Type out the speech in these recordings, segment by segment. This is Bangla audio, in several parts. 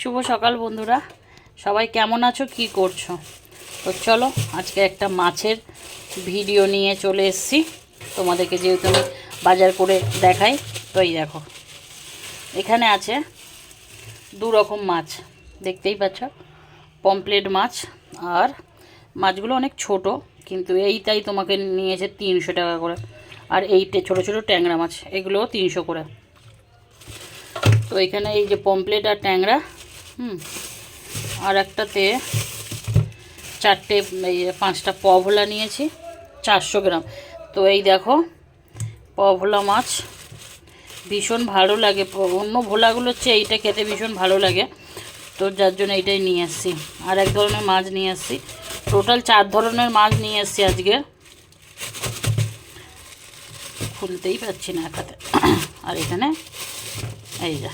শুভ সকাল বন্ধুরা। সবাই কেমন আছো? কি করছ? তো চলো, আজকে একটা মাছের ভিডিও নিয়ে চলে এসছি। তোমাদেরকে যেহেতু আমি বাজার করে দেখাই, তো এই দেখো। এখানে আছে দু রকম মাছ, দেখতেই পাচ্ছ? পমপ্লেট মাছ আর মাছগুলো অনেক ছোট, কিন্তু এইটাই তোমাকে নিয়েছে তিনশো টাকা করে। আর এইটে ছোট ছোট ট্যাংরা মাছ, এগুলোও তিনশো করে। তো এখানে এই যে পমপ্লেট আর ট্যাংরা হুম। আর একটাতে চারটে, এই পাঁচটা পভোলা নিয়েছি, চারশো গ্রাম। তো এই দেখো, পভোলা মাছ ভীষণ ভালো লাগে। অন্য ভোলাগুলোর চেয়ে এইটা খেতে ভীষণ ভালো লাগে। তো যার জন্য এইটাই নিয়ে এসেছি আর এক ধরনের মাছ নিয়ে এসেছি টোটাল চার ধরনের মাছ নিয়ে এসেছি আজকে। খুলতেই পাচ্ছি না একাতে। আর এখানে, এই যা।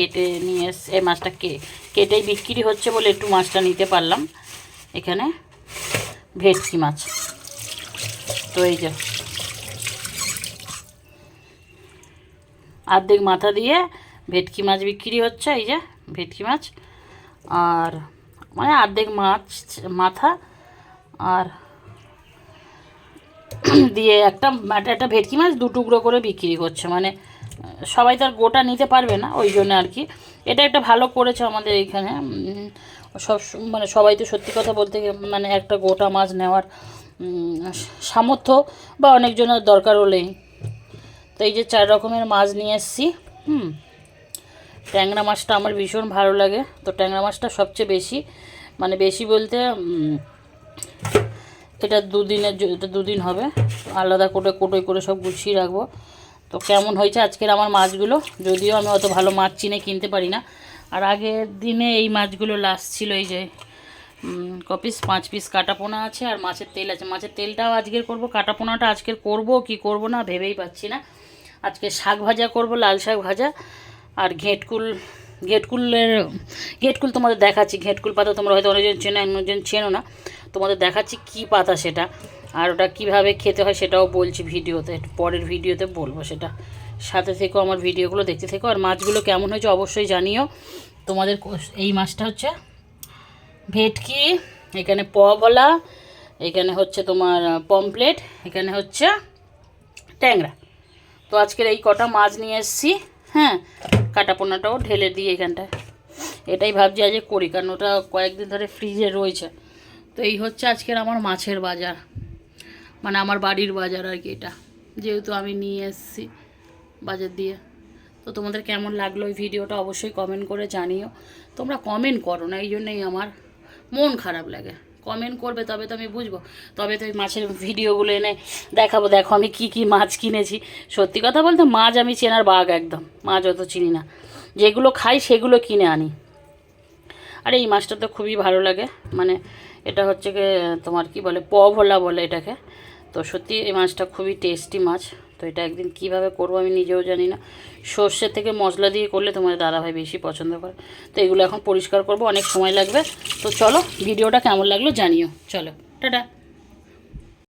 কেটে নিয়ে এসে মাছটা কে, কেটেই বিক্রি হচ্ছে বলে একটু মাছটা নিতে পারলাম। এখানে ভেটকি মাছ। তো এই যে। অর্ধেক মাথা দিয়ে ভেটকি মাছ বিক্রি হচ্ছে, এই যে ভেটকি মাছ। আর মানে অর্ধেক মাছ, মাথা আর দিয়ে একটা, একটা- ভেটকি মাছ দু টুকরো করে বিক্রি করছে। মানে সবাই তো আর গোটা নিতে পারবে না, ওই জন্য আর কি। এটা একটা ভালো করেছে আমাদের এখানে। সব মানে সবাই তো সত্যি কথা বলতে মানে একটা গোটা মাছ নেওয়ার সামর্থ্য বা অনেকজনের দরকার হলেই তো এই যে চার রকমের মাছ নিয়ে এসেছি, হুম। ট্যাংরা মাছটা আমার ভীষণ ভালো লাগে। তো ট্যাংরা মাছটা সবচেয়ে বেশি মানে বেশি বলতে এটা দুদিনের এটা দুদিন হবে। আলাদা করে কোটোই করে সব গুছিয়ে রাখব। তো কেমন হয়েছে আজকের আমার মাছগুলো? যদিও আমি অত ভালো মাছ চিনে কিনতে পারি না। আর আগের দিনে এই মাছগুলো লাস্ট ছিল এই যে উম, ক পিস পাঁচ পিস কাটা পোনা আছে আর মাছের তেল আছে। মাছের তেলটাও আজকের করব কাটা পোনাটা আজকের করব কি করব না ভেবেই পাচ্ছি না। আজকে শাক ভাজা করব লাল শাক ভাজা আর ঘেঁটকুল ঘেঁটকুলের ঘেঁটকুল তোমাদের দেখাচ্ছি। ঘেঁটকুল পাতা তোমরা হয়তো অনেকজন চেনো অন্যজন চেনো না। তোমাদের দেখাচ্ছি কি পাতা সেটা। আর ওটা কীভাবে খেতে হয় সেটাও বলছি ভিডিওতে, পরের ভিডিওতে বলব সেটা। সাথে থেকেও আমার ভিডিওগুলো, দেখতে থেকো। আর মাছগুলো কেমন হয়েছে অবশ্যই জানিও। তোমাদের এই মাছটা হচ্ছে ভেটকি, এখানে পভলা এখানে হচ্ছে তোমার পমপ্লেট এখানে হচ্ছে ট্যাংরা। তো আজকের এই কটা মাছ নিয়ে এসেছি হ্যাঁ কাটা পোনাটাও ঢেলে দিই এখানটায়। এটাই ভাবছি আজ করি, কারণ ওটা কয়েকদিন ধরে ফ্রিজে রয়েছে। তো এই হচ্ছে আজকের আমার মাছের বাজার। মানে আমার বাড়ির বাজার আর কি এটা। যেহেতু আমি নিয়ে এসেছি বাজার দিয়ে। তো তোমাদের কেমন লাগল এই ভিডিওটা অবশ্যই কমেন্ট করে জানিও। তোমরা কমেন্ট করো না, এই জন্যই আমার মন খারাপ লাগে। কমেন্ট করবে তবে তো আমি বুঝব। তবে তো মাছের ভিডিওগুলো এনে দেখাবো। দেখো আমি কি কি মাছ কিনেছি। সত্যি কথা বলতে মাছ আমি চেনার বাঘ একদম। মাছ অত চিনি না। যেগুলো খাই সেগুলো কিনে আনি। আর এই মাছটা তো খুবই ভালো লাগে। মানে এটা হচ্ছে গিয়ে তোমার কি বলে প ভোলা বলে এটাকে। তো সত্যি এই মাছটা খুবই টেস্টি মাছ। তো এটা একদিন কীভাবে করব আমি নিজেও জানি না। সর্ষে থেকে মশলা দিয়ে করলে তোমার দাদাভাই বেশি পছন্দ করে। তো এগুলো এখন পরিষ্কার করব, অনেক সময় লাগবে। তো চলো, ভিডিওটা কেমন লাগল জানিও। চলো, টাটা।